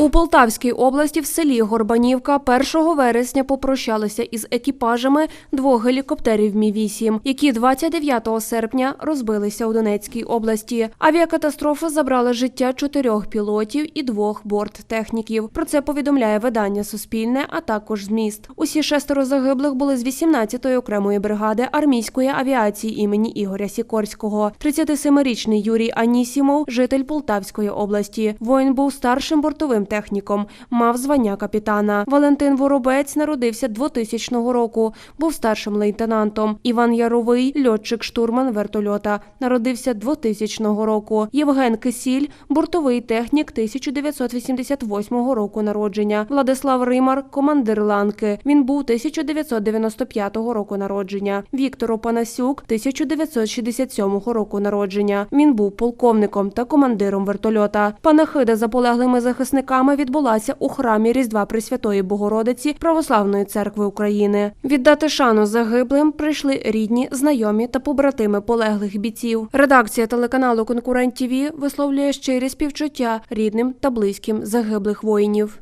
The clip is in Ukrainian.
У Полтавській області в селі Горбанівка 1 вересня попрощалися із екіпажами двох гелікоптерів Мі-8, які 29 серпня розбилися у Донецькій області. Авіакатастрофа забрала життя чотирьох пілотів і двох борттехніків. Про це повідомляє видання Суспільне, а також зміст. Усі шестеро загиблих були з 18-ї окремої бригади армійської авіації імені Ігоря Сікорського. 37-річний Юрій Анісімов, житель Полтавської області. Воїн був старшим бортовим техніком, мав звання капітана. Валентин Воробець народився 2000 року, був старшим лейтенантом. Іван Яровий, льотчик-штурман вертольота, народився 2000 року. Євген Кисіль, бортовий технік 1988 року народження. Владислав Римар, командир ланки. Він був 1995 року народження. Віктор Опанасюк, 1967 року народження. Він був полковником та командиром вертольота. Панахида за полеглими захисниками відбулася у храмі Різдва Пресвятої Богородиці Православної церкви України. Віддати шану загиблим прийшли рідні, знайомі та побратими полеглих бійців. Редакція телеканалу Конкурент ТІВІ висловлює щирі співчуття рідним та близьким загиблих воїнів.